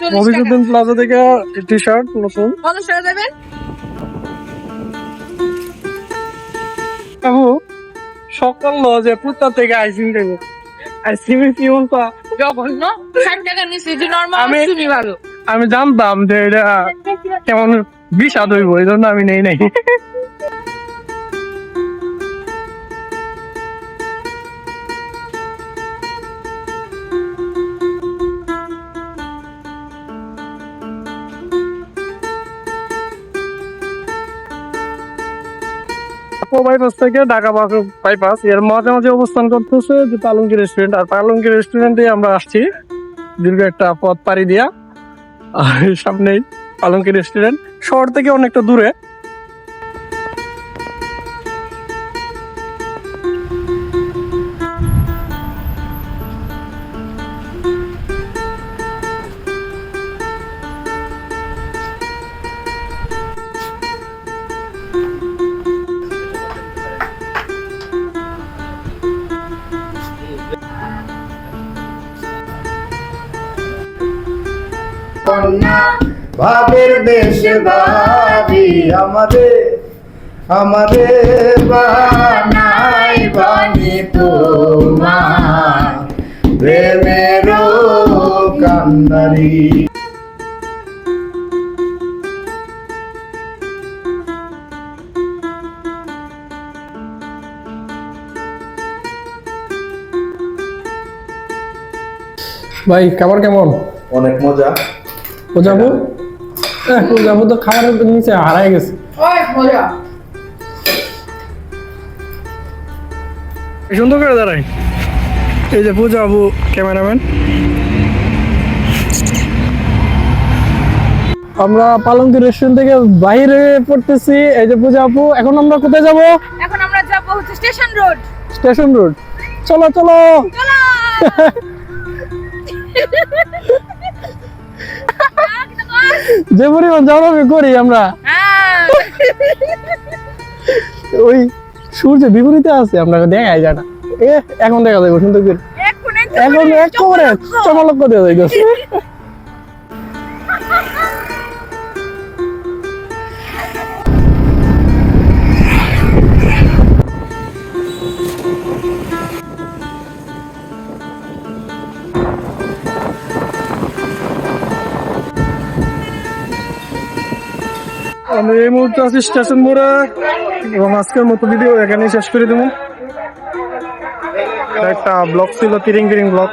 চল্লিশ প্লাজা থেকে T shirt নতুন কাকু সকাল লজে পুত্তা থেকে আইসিং দেবো। আইসিং কি বলতো? জঘন্য। ষাট টাকা নিচ্ছি নর্মাল আমি- চিনি ভালো। আমি জানতাম যে এটা কেমন বিষাদ হইব এই জন্য আমি নেই নাই। বাইপাস থেকে ঢাকা বাইপাস এর মাঝে মাঝে অবস্থান করতেছে যে পালঙ্কি রেস্টুরেন্ট আর পালঙ্কি রেস্টুরেন্টে আমরা আসছি দীর্ঘ একটা পথ পাড়ি দিয়া, আর সামনেই পালঙ্কি রেস্টুরেন্ট শহর থেকে অনেকটা দূরে। কন্যা ভাবের দেশে বাড়ি আমাদের আমাদের বানাই বানি তোমার প্রেমের কান্দারি। ভাই খাবার কেমন? অনেক মজা। ও যাব? ও যাব তো খাবারের নিচে হারাই গেছে। সুন্দর করে দাঁড়াই। এই যে পূজা আবু ক্যামেরাম্যান। আমরা পালঙ্কি রেস্টুরেন্ট থেকে বাইরে পড়তেছি। এই যে পূজা আপু এখন আমরা কোথায় যাব? এখন আমরা যাব হচ্ছে স্টেশন রোড স্টেশন রোড চলো চলো। চলো। যে পরিমাণ আমি করি আমরা হ্যাঁ। ওই সূর্য বিপরীতে আছে আপনাকে দেখাই যায় না। এ এখন দেখা যাবে সুন্দর করে। এখন এক করে চমলক্ষ দেওয়া যাইতেছে। আমি এই মুহূর্তে আছি স্টেশন মোড়া এবং আজকের মতো ভিডিও এখানেই শেষ করে দেবো। একটা ব্লগ ছিল, তিরিং তিরিং ব্লগ।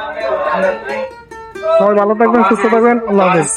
সবাই ভালো থাকবেন, সুস্থ থাকবেন, আল্লাহ হাফিজ।